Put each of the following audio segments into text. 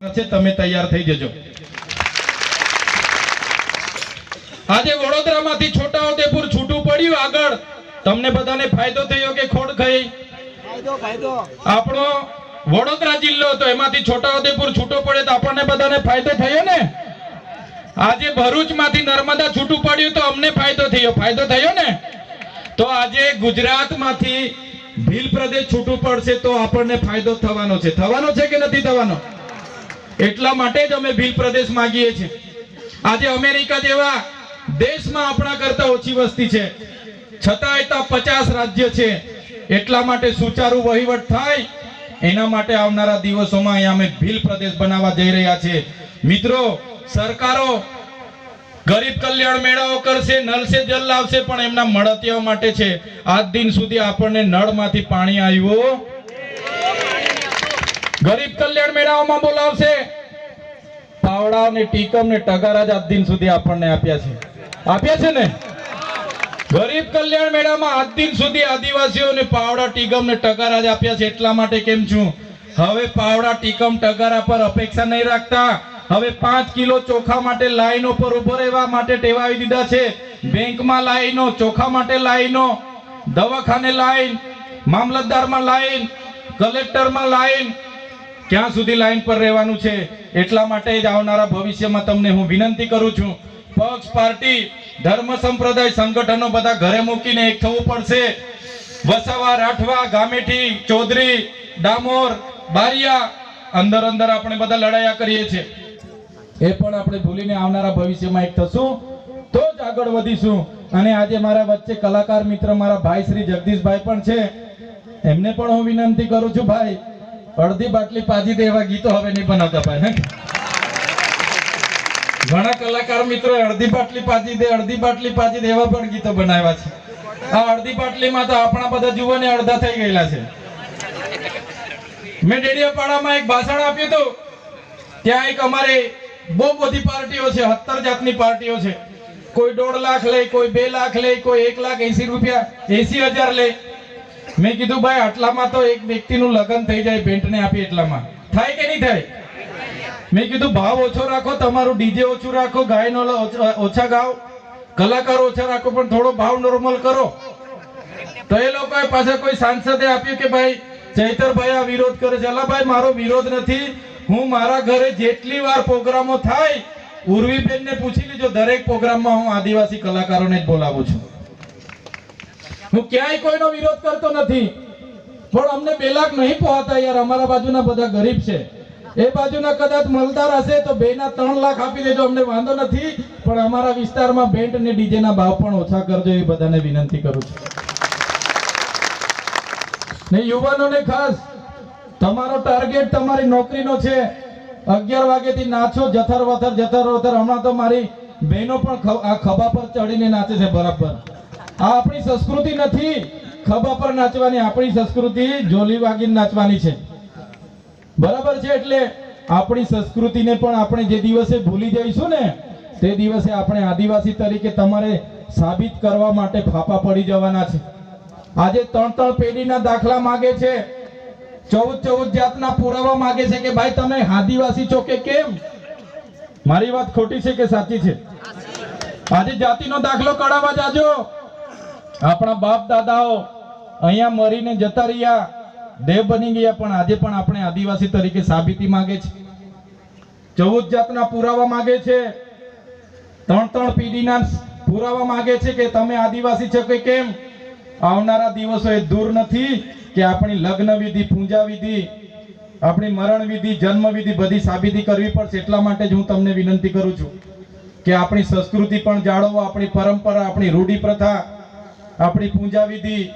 છે તમે તૈયાર થઈ જજો. આજે વડોદરામાંથી છોટાઉદેપુર છૂટું પડ્યું આગળ. તમને બધાને ફાયદો થયો કે ખોડ ખાઈ? ફાયદો ફાયદો. આપણો વડોદરા જિલ્લો હતો એમાંથી છોટાઉદેપુર છૂટો પડે તો આપણને બધાને ફાયદો થયો ને? આજે ભરૂચમાંથી નર્મદા છૂટું પડ્યું તો અમને ફાયદો થયો. ફાયદો થયો ને? તો આજે ગુજરાતમાંથી ભીલ પ્રદેશ છૂટું પડશે તો આપણને ફાયદો થવાનો છે. થવાનો છે કે નથી થવાનો? એટલા માટે જ અમે ભીલ પ્રદેશ માંગીએ છીએ. આજે અમેરિકા જેવા દેશમાં આપણા કરતા ઓછી વસ્તી છે. છતાંય તો પચાસ રાજ્ય છે. એટલા માટે સુચારુ વહીવટ થાય. એના માટે આવનારા દિવસોમાં અહીંયા અમે ભીલ પ્રદેશ બનાવવા જઈ રહ્યા છીએ. મિત્રો, સરકારો ગરીબ કલ્યાણ મેળાઓ કરશે નલ જલ લાવશે, પણ એમના મળતિયાઓ માટે છે. આજ દિન સુધી આપણને નળમાંથી પાણી આવ્યું. ગરીબ કલ્યાણ મેળાઓમાં બોલાવશે. પાવડા ને ટીકમ ને ટગારા જ આજ દિન સુધી આપણને આપ્યા છે. આપ્યા છે ને? ગરીબ કલ્યાણ મેળામાં આજ દિન સુધી આદિવાસીઓને પાવડા ટીકમ ને ટગારા જ આપ્યા છે. એટલા માટે કેમ છું? હવે પાવડા ટીકમ ટગારા પર અપેક્ષા નહીં રાખતા. હવે પાંચ કિલો ચોખા માટે લાઈનો પર ઊભો રહેવા માટે ટેવાવી દીધા છે. બેંકમાં લાઈનો, ચોખા માટે લાઈનો, દવાખાને લાઈન, મામલતદારમાં લાઈન, કલેક્ટરમાં લાઈન ક્યાં સુધી લાઈન પર રહેવાનું છે એટલા માટે જ આવનારા ભવિષ્યમાં તમને હું વિનંતી કરું છું. પક્ષ, પાર્ટી, ધર્મ સંપ્રદાય સંગઠનો બધા ઘરે મૂકીને એક થવું પડશે. વસાવા, રાઠવા, ગામેઠી, ચૌધરી, ડામોર, બારિયા, અંદર અંદર આપણે બધા લડાયા કરીએ છીએ. એ પણ આપણે ભૂલીને આવનારા ભવિષ્યમાં એક થશું. તો જ આગળ વધીશું. અને આજે મારા વચ્ચે કલાકાર મિત્ર મારા ભાઈ શ્રી જગદીશભાઈ પણ છે. એમને પણ હું વિનંતી કરું છું, ભાઈ અડધી બાટલી પાજી દે એવા ગીતો હવે નહીં બનાવતા ભાઈ? ઘણા કલાકાર મિત્રો અડધી બાટલી પાજી દે અડધી બાટલી પાજી દે એવા પણ ગીતો બનાવ્યા છે. આ અડધી બાટલીમાં તો આપણા બધા જુઓ ને અડધા થઈ ગયેલા છે. મેં ડેડિયાપાડામાં એક ભાષણ આપ્યું હતું. ત્યાં એક અમારે બહુ બધી પાર્ટીઓ છે, સત્તર જાતની પાર્ટીઓ છે. કોઈ દોઢ લાખ લે, કોઈ બે લાખ લે, કોઈ એક લાખ એસી રૂપિયા, એસી હજાર લે. મેં કીધું, ભાઈ, આટલામાં તો એક વ્યક્તિનું લગ્ન થઈ જાય, ભેંટને આપી એટલામાં. થાય કે નહીં થાય? મેં કીધું, ભાવ ઓછો રાખો, તમારું ડીજે ઓછું રાખો, ગાયનો ઓછા ગાઓ, કલાકારો ઓછા રાખો, પણ થોડો ભાવ નોર્મલ કરો. તો એ લોકોએ પાછા કોઈ સાંસદે આપ્યું કે, ભાઈ, ચૈતરભાઈ આ વિરોધ કરે છે. ભાઈ, મારો વિરોધ નથી. હું મારા ઘરે જેટલી વાર પ્રોગ્રામો થાય, ઉર્વીબેનને પૂછી લીજો, દરેક પ્રોગ્રામમાં હું આદિવાસી કલાકારોને જ બોલાવું છું. હું ક્યાંય કોઈનો વિરોધ કરતો નથી. પણ અમને બે લાખ નહીં પહોંચતા યાર, અમારા બાજુના બધા ગરીબ છે. એ બાજુના કદાચ મળતા હશે તો બે ના ત્રણ લાખ આપી દેજો, અમને વાંધો નથી. પણ અમારા વિસ્તારમાં બેન્ટ અને ડીજે ના ભાવ પણ ઓછા કરજો, એ બધાને વિનંતી કરું છું. ને યુવાનોને ખાસ, તમારો ટાર્ગેટ તમારી નોકરીનો છે. અગિયાર વાગ્યાથી નાચો જથર વથર જથર વથર હમણાં તો મારી બહેનો પણ આ ખભા પર ચડીને નાચે છે, બરાબર. આ આપણી સંસ્કૃતિ નથી. ખભા પર નાચવાની આપણી સંસ્કૃતિ જોલી વાગીને નાચવાની છે. બરાબર છે એટલે આપણી સંસ્કૃતિને પણ આપણે જે દિવસે ભૂલી જઈશું ને, તે દિવસે આપણે આદિવાસી તરીકે તમારે સાબિત કરવા માટે ફાફા પડી જવાના છે. આજે ત્રણ ત્રણ પેઢીના દાખલા માગે છે. ચૌદ ચૌદ જાતના પુરાવા માગે છે કે ભાઈ તમે આદિવાસી છો કે કેમ? મારી વાત ખોટી છે કે સાચી છે? આજે જાતિનો દાખલો કઢાવવા જાજો. આપણા બાપ દાદાઓ અહીંયા મરીને જતા રહ્યા. દેવ બની ગયા, પણ આજે પણ આપણે આદિવાસી તરીકે સાબિતી માંગે છે. ચૌદ જાતના પુરાવા માંગે છે. ત્રણ ત્રણ પેઢીના પુરાવા માંગે છે કે તમે આદિવાસી છો કે કેમ? આવનારા દિવસો એ દૂર નથી કે આપણી લગ્ન વિધિ, પૂજા વિધિ, આપણી મરણ વિધિ, જન્મ વિધિ બધી સાબિતી કરવી પડશે. એટલા માટે જ હું તમને વિનંતી કરું છું કે આપણી સંસ્કૃતિ પણ જાળવો, આપણી પરંપરા, આપણી રૂઢિ પ્રથા આપણી પૂજા વિધિ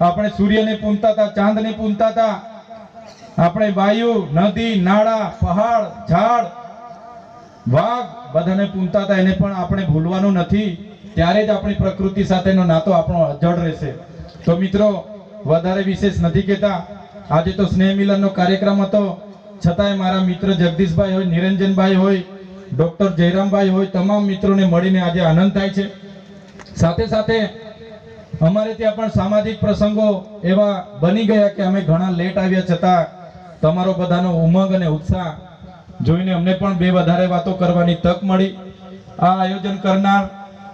આપણે સૂર્યને પૂનતા હતા, ચાંદને પૂનતા હતા. આપણે વાયુ, નદી, નાળા, પહાડ, ઝાડ, વાઘ બધાને પૂનતા હતા. એને પણ આપણે ભૂલવાનું નથી. ત્યારે જ આપણી પ્રકૃતિ સાથેનો નાતો આપણો અજળ રહેશે. તો મિત્રો, વધારે વિશેષ નથી કહેતા. આજે તો સ્નેહ મિલનનો કાર્યક્રમ હતો. છતાંય મારા મિત્ર જગદીશભાઈ હોય, નિરંજનભાઈ હોય, ડૉક્ટર જયરામભાઈ હોય, તમામ મિત્રોને મળીને આજે આનંદ થાય છે. સાથે સાથે અમારે ત્યાં પણ સામાજિક પ્રસંગો એવા બની ગયા કે અમે ઘણા લેટ આવ્યા છતાં તમારો બધાનો ઉમંગ અને ઉત્સાહ જોઈને અમને પણ બે વધારે વાતો કરવાની તક મળી. આ આયોજન કરનાર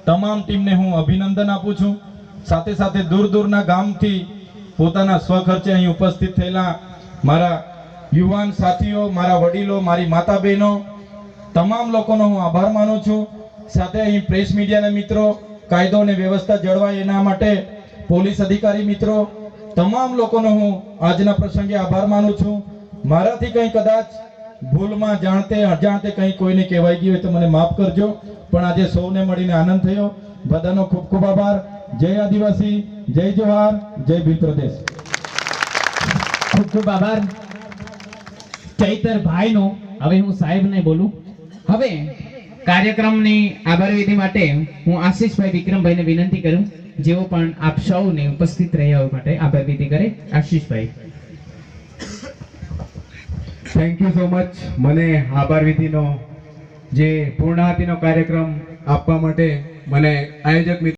તમામ ટીમને હું અભિનંદન આપું છું. સાથે સાથે દૂર દૂરના ગામથી પોતાના સ્વખર્ચે અહીં ઉપસ્થિત થયેલા મારા યુવાન સાથીઓ, મારા વડીલો, મારી માતા બહેનો તમામ લોકોનો હું આભાર માનું છું. સાથે અહીં પ્રેસ મીડિયાના મિત્રો કાયદો અને વ્યવસ્થા જળવાય એના માટે પોલીસ અધિકારી મિત્રો, તમામ લોકોનો હું આજના પ્રસંગે આભાર માનું છું. મારાથી કંઈ કદાચ ભૂલમાં જાણતે, અજાણતે કંઈ કોઈને કહેવાઈ ગયું હોય તો મને માફ કરજો. પણ આજે સૌને મળીને આનંદ થયો. બધાનો ખૂબ ખૂબ આભાર. જય આદિવાસી, જય જવાહર, જય ભીલ પ્રદેશ. ખૂબ ખૂબ આભાર. ચૈતર ભાઈનો હવે હું સાહેબને બોલું. હવે કાર્યક્રમની આભારવિધિ માટે હું આશીષભાઈ વિક્રમભાઈને વિનંતી કરું, જેઓ પણ આપ સૌને ઉપસ્થિત રહ્યા માટે આભાર વિધિ કરે. Ashishbhai. Thank you so much મને આભાર વિધિનો જે પૂર્ણાહતિનો કાર્યક્રમ આપવા માટે મને આયોજક